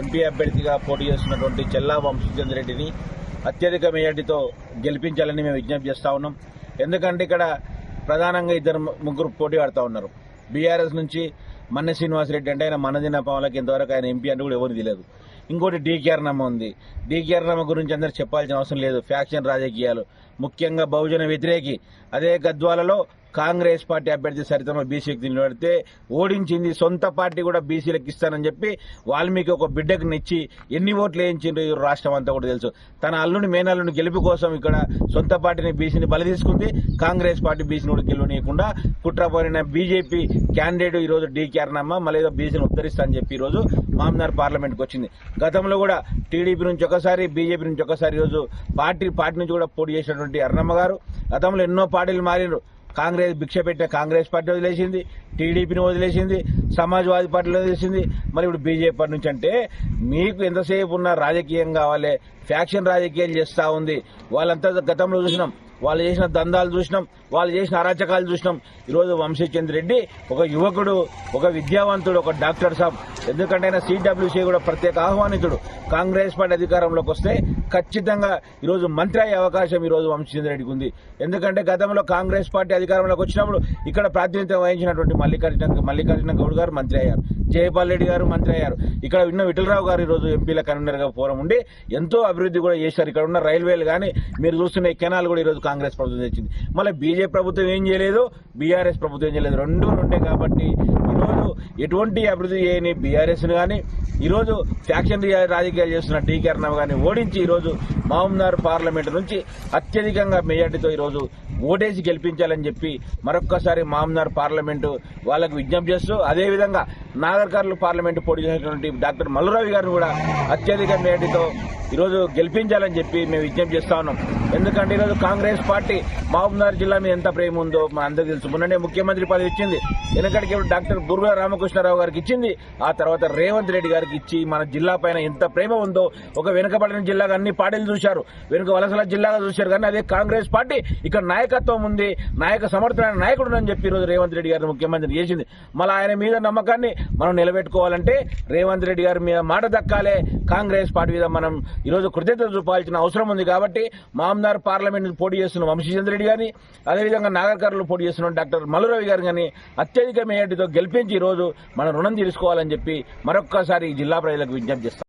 MP అభ్యర్థిగా పోటీ చేస్తున్నటువంటి చెల్లా వంశీచంద్ర రెడ్డిని అత్యధిక మెజార్టీతో గెలిపించాలని మేము విజ్ఞప్తి చేస్తూ ఉన్నాం. ఎందుకంటే ఇక్కడ ప్రధానంగా ఇద్దరు ముగ్గురు పోటీ పడతా ఉన్నారు. బీఆర్ఎస్ నుంచి మన్న శ్రీనివాసరెడ్డి అంటే ఆయన మనదిన పవన్లకి ఇంతవరకు ఆయన ఎంపీ అంటే కూడా ఎవరు తెలియదు. ఇంకోటి డీకేఆర్ నమ్మ ఉంది. డీకేఆర్ నమ్మ గురించి అందరు చెప్పాల్సిన అవసరం లేదు. ఫ్యాక్షన్ రాజకీయాలు. ముఖ్యంగా బహుజన వ్యతిరేకి. అదే గద్వాలలో కాంగ్రెస్ పార్టీ అభ్యర్థి సరితమ్మ బీసీకి నిలబడితే ఓడించింది సొంత పార్టీ కూడా బీసీలకు ఇస్తానని చెప్పి వాల్మీకి ఒక బిడ్డకు నిచ్చి ఎన్ని ఓట్లు వేయించిండ్రు రాష్ట్రం అంతా కూడా తెలుసు. తన అల్లుని మేనల్లుని గెలుపు కోసం ఇక్కడ సొంత పార్టీని బీసీని బలి తీసుకుంది. కాంగ్రెస్ పార్టీ బీసీని కూడా గెలువనీయకుండా కుట్రపోయిన బీజేపీ క్యాండిడేట్ ఈరోజు రోజు డీకేఆర్ నమ్మ మళ్ళీ ఏదో బీసీని ఉద్ధరిస్తా అని చెప్పి ఈ రోజు మామనార్ పార్లమెంట్కి వచ్చింది. గతంలో కూడా టీడీపీ నుంచి ఒకసారి బీజేపీ నుంచి ఒకసారి ఈరోజు రోజు పార్టీ పార్టీ నుంచి కూడా పోటీ చేసినటువంటి అరుణమ్మ గారు గతంలో ఎన్నో పార్టీలు మారినారు కాంగ్రెస్ భిక్ష పెట్టిన కాంగ్రెస్ పార్టీ వదిలేసింది టీడీపీని వదిలేసింది సమాజ్వాదీ పార్టీని వదిలేసింది. మరి ఇప్పుడు బీజేపీ పార్టీ నుంచి అంటే మీకు ఎంతసేపు ఉన్న రాజకీయం కావాలి ఫ్యాక్షన్ రాజకీయాలు చేస్తూ ఉంది. వాళ్ళంతా గతంలో చూసినాం వాళ్ళు చేసిన దందాలు చూసినాం వాళ్ళు చేసిన అరాచకాలు చూసినాం. ఈరోజు వంశీచంద్ర రెడ్డి ఒక యువకుడు ఒక విద్యావంతుడు ఒక డాక్టర్ సాబ్. ఎందుకంటే ఆయన సిడబ్ల్యూసీ కూడా ప్రత్యేక ఆహ్వానితుడు. కాంగ్రెస్ పార్టీ అధికారంలోకి వస్తే ఖచ్చితంగా ఈరోజు మంత్రి అయ్యే అవకాశం ఈరోజు వంశీచంద్ర రెడ్డికి ఉంది. ఎందుకంటే గతంలో కాంగ్రెస్ పార్టీ అధికారంలోకి వచ్చినప్పుడు ఇక్కడ ప్రాతినిధ్యం వహించినటువంటి మల్లికార్జున మల్లికార్జున గౌడ్ గారు మంత్రి అయ్యారు. జయపాల్ రెడ్డి గారు మంత్రి అయ్యారు. ఇక్కడ ఉన్న విఠలరావు గారు ఈరోజు ఎంపీల కన్వీనర్గా ఫోరం ఉండి ఎంతో అభివృద్ధి కూడా చేశారు. ఇక్కడ ఉన్న రైల్వేలు కానీ మీరు చూస్తున్న ఈ కెనాల్ కూడా ఈరోజు కాంగ్రెస్ ప్రభుత్వం తెచ్చింది. మళ్ళీ బీజేపీ ప్రభుత్వం ఏం చేయలేదు? బీఆర్ఎస్ ప్రభుత్వం ఏం చేయలేదు. రెండు రెండే కాబట్టి ఈరోజు ఎటువంటి అభివృద్ధి చేయని బీఆర్ఎస్ను కానీ ఈరోజు ఫ్యాక్షన్ రాజకీయాలు చేస్తున్న టీకే అర్ణవ్ గారిని ఓడించి ఈరోజు మహమ్నార్ పార్లమెంట్ నుంచి అత్యధికంగా మెజార్టీతో ఈరోజు ఓటేసి గెలిపించాలని చెప్పి మరొక్కసారి మామ్నార్ పార్లమెంటు వాళ్ళకు విజ్ఞప్తి చేస్తూ అదేవిధంగా నాగర్కర్లు పార్లమెంటు పోటీ చేసినటువంటి డాక్టర్ మల్లురావు గారిని కూడా అత్యధిక మెజార్టీతో ఈరోజు గెలిపించాలని చెప్పి మేము విజ్ఞప్తి చేస్తా ఉన్నాం. ఎందుకంటే ఈరోజు కాంగ్రెస్ పార్టీ మహబూబ్నగర్ జిల్లా మీద ఎంత ప్రేమ ఉందో మా అందరికీ తెలుసు. మొన్ననే ముఖ్యమంత్రి పదవి ఇచ్చింది. వెనకడికి డాక్టర్ బుర్గా రామకృష్ణారావు గారికి ఇచ్చింది. ఆ తర్వాత రేవంత్ రెడ్డి గారికి ఇచ్చి మన జిల్లా పైన ఎంత ప్రేమ ఉందో ఒక వెనుకబడిన జిల్లాగా అన్ని పార్టీలు చూశారు. వెనుక వలసల జిల్లాగా చూశారు కానీ అదే కాంగ్రెస్ పార్టీ ఇక్కడ నాయకత్వం ఉంది. నాయక సమర్థమైన నాయకుడు అని చెప్పి ఈరోజు రేవంత్ రెడ్డి గారిని ముఖ్యమంత్రి చేసింది. మళ్ళీ ఆయన మీద నమ్మకాన్ని మనం నిలబెట్టుకోవాలంటే రేవంత్ రెడ్డి గారి మీద మాట దక్కాలే. కాంగ్రెస్ పార్టీ మీద మనం ఈరోజు కృతజ్ఞత చూపాల్సిన అవసరం ఉంది కాబట్టి మామనార్ పార్లమెంట్ పోటీ చేస్తున్న వంశీచంద్ర రెడ్డి గారిని అదేవిధంగా నాగర్కర్లో పోటీ చేస్తున్న డాక్టర్ మల్లురవి గారు కానీ అత్యధిక మేయటితో గెలిపించి ఈరోజు మన రుణం తీసుకోవాలని చెప్పి మరొక్కసారి జిల్లా ప్రజలకు విజ్ఞప్తి చేస్తాం.